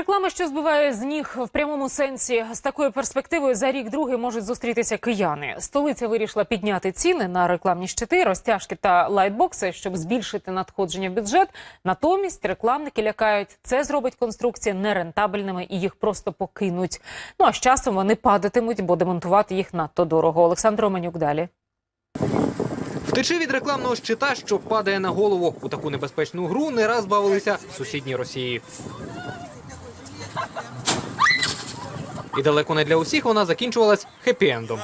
Реклама, що збиває з ніг в прямому сенсі, з такою перспективою за рік другий можуть зустрітися кияни. Столиця вирішила підняти ціни на рекламні щити, розтяжки та лайтбокси, щоб збільшити надходження в бюджет. Натомість рекламники лякають, це зробить конструкції нерентабельними і їх просто покинуть. Ну а з часом вони падатимуть, бо демонтувати їх надто дорого. Олександр Романюк далі. Втечи від рекламного щита, що падає на голову. У таку небезпечну гру не раз бавилися в сусідній Росії. І далеко не для усіх вона закінчувалась хеппі-ендом.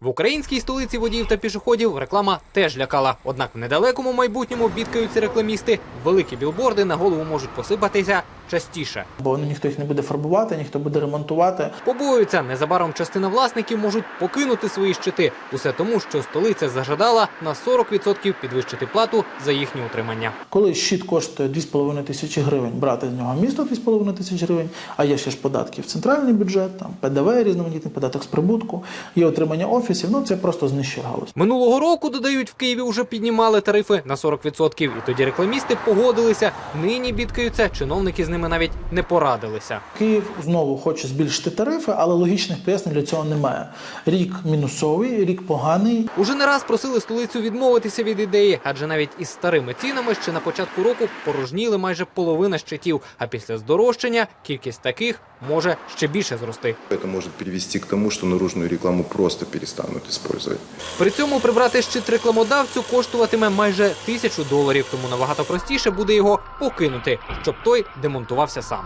В українській столиці водіїв та пішоходів реклама теж лякала. Однак в недалекому майбутньому бідкаються рекламісти. Великі білборди на голову можуть посипатися частіше. бо ніхто їх не буде фарбувати, ніхто буде ремонтувати. Побоюються, незабаром частина власників можуть покинути свої щити. Усе тому, що столиця зажадала на 40% підвищити плату за їхнє утримання. Коли щит коштує 2,5 тисячі гривень, брати з нього місто 2,5 тисяч гривень, а є ще ж податки в центральний бюджет, там ПДВ, різноманітний податок з прибутку, є отримання офісів. Ну це просто знищує галузь. Минулого року додають в Києві вже піднімали тарифи на 40%. І тоді рекламісти погодилися. Нині бідкаються, чиновники з ними навіть не порадилися. Київ знову хоче збільшити тарифи, але логічних пояснень для цього немає. Рік мінусовий, рік поганий. Уже не раз просили столицю відмовитися від ідеї, адже навіть із старими цінами ще на початку року порожніли майже половина щитів. А після здорожчання кількість таких може ще більше зрости. Це може привести к тому, що наружну рекламу просто перестануть використовувати. При цьому прибрати щит рекламодавцю коштуватиме майже тисячу доларів, тому набагато простіше буде його покинути, щоб той демонтувався сам.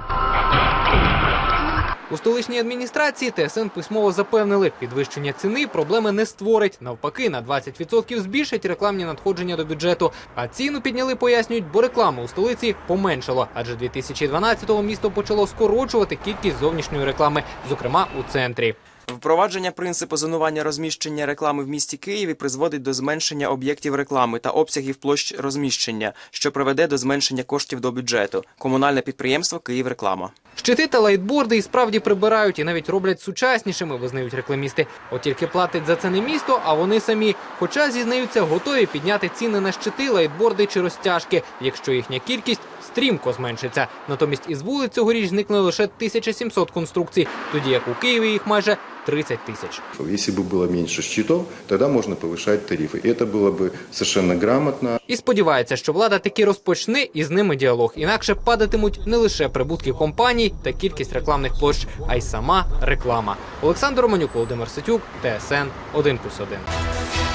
У столичній адміністрації ТСН письмово запевнили, підвищення ціни проблеми не створить. Навпаки, на 20% збільшить рекламні надходження до бюджету. А ціну підняли, пояснюють, бо реклама у столиці поменшало. Адже 2012-го місто почало скорочувати кількість зовнішньої реклами, зокрема у центрі. Впровадження принципу зонування розміщення реклами в місті Києві призводить до зменшення об'єктів реклами та обсягів площ розміщення, що приведе до зменшення коштів до бюджету. Комунальне підприємство Київреклама. Щити та лайтборди і справді прибирають і навіть роблять сучаснішими, визнають рекламісти. От тільки платить за це не місто, а вони самі. Хоча зізнаються, готові підняти ціни на щити, лайтборди чи розтяжки, якщо їхня кількість стрімко зменшиться. Натомість із вулиць цьогоріч зникли лише 1700 конструкцій, тоді як у Києві їх майже 30 тисяч. Если бы было меньше счетов, тогда можно повышать тарифы. Это было бы совершенно грамотно. І сподівається, що влада таки розпочне із ними діалог. Інакше падатимуть не лише прибутки компаній та кількість рекламних площ, а й сама реклама. Олександр Романюк, Володимир Ситюк, ТСН 1+,1.